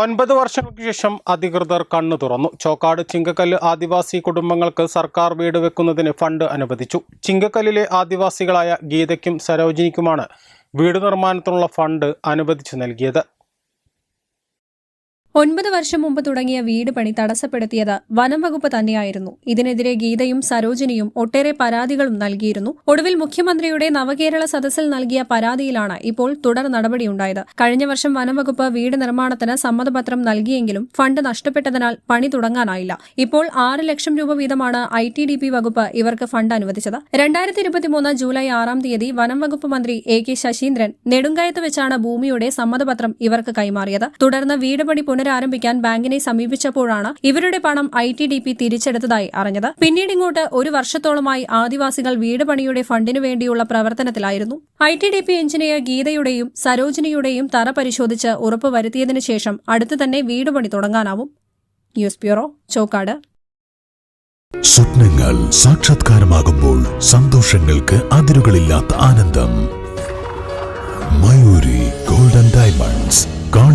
ഒൻപത് വർഷങ്ങൾക്ക് ശേഷം അധികൃതർ കണ്ണു തുറന്നു. ചോക്കാട് ചിങ്കക്കല്ല് ആദിവാസി കുടുംബങ്ങൾക്ക് സർക്കാർ വീട് വെക്കുന്നതിന് ഫണ്ട് അനുവദിച്ചു. ചിങ്കക്കല്ലിലെ ആദിവാസികളായ ഗീതയ്ക്കും സരോജിനിക്കുമാണ് വീട് നിർമ്മാണത്തിനുള്ള ഫണ്ട് അനുവദിച്ചു നൽകിയത്. ഒൻപത് വർഷം മുമ്പ് തുടങ്ങിയ വീട് പണി തടസ്സപ്പെടുത്തിയത് വനം വകുപ്പ് തന്നെയായിരുന്നു. ഇതിനെതിരെ ഗീതയും സരോജിനിയും ഒട്ടേറെ പരാതികളും നൽകിയിരുന്നു. ഒടുവിൽ മുഖ്യമന്ത്രിയുടെ നവകേരള സദസ്സിൽ നൽകിയ പരാതിയിലാണ് ഇപ്പോൾ തുടർ നടപടിയുണ്ടായത്. കഴിഞ്ഞ വർഷം വനം വകുപ്പ് വീട് നിർമ്മാണത്തിന് സമ്മതപത്രം നൽകിയെങ്കിലും ഫണ്ട് നഷ്ടപ്പെട്ടതിനാൽ പണി തുടങ്ങാനായില്ല. ഇപ്പോൾ ആറ് ലക്ഷം രൂപ വീതമാണ് ഐ ടി ഡി പി വകുപ്പ് ഇവർക്ക് ഫണ്ട് അനുവദിച്ചത്. രണ്ടായിരത്തി ഇരുപത്തിമൂന്ന് ജൂലൈ ആറാം തീയതി വനം വകുപ്പ് മന്ത്രി എ കെ ശശീന്ദ്രൻ നെടുങ്കായത്ത് വെച്ചാണ് ഭൂമിയുടെ സമ്മതപത്രം ഇവർക്ക് കൈമാറിയത്. തുടർന്ന് വീട് പണി പുനരാരംഭിക്കാൻ ബാങ്കിനെ സമീപിച്ചപ്പോഴാണ് ഇവരുടെ പണം ഐ ടി ഡി പി തിരിച്ചെടുത്തതായി അറിഞ്ഞത്. പിന്നീട് ഇങ്ങോട്ട് ഒരു വർഷത്തോളമായി ആദിവാസികൾ വീട് പണിയുടെ ഫണ്ടിനു വേണ്ടിയുള്ള പ്രവർത്തനത്തിലായിരുന്നു. I T D P engineer ഗീതയുടെയും സരോജിനിയുടെയും തറ പരിശോധിച്ച് ഉറപ്പുവരുത്തിയതിനു ശേഷം അടുത്തു തന്നെ വീട് പണി തുടങ്ങാനാവും. News bureau Chokkad. സ്വപ്നങ്ങൾ സാക്ഷാത്കാരമാകുമ്പോൾ സന്തോഷങ്ങൾക്ക് അതിരുകളില്ലാത്ത ആനന്ദം. Mayuri.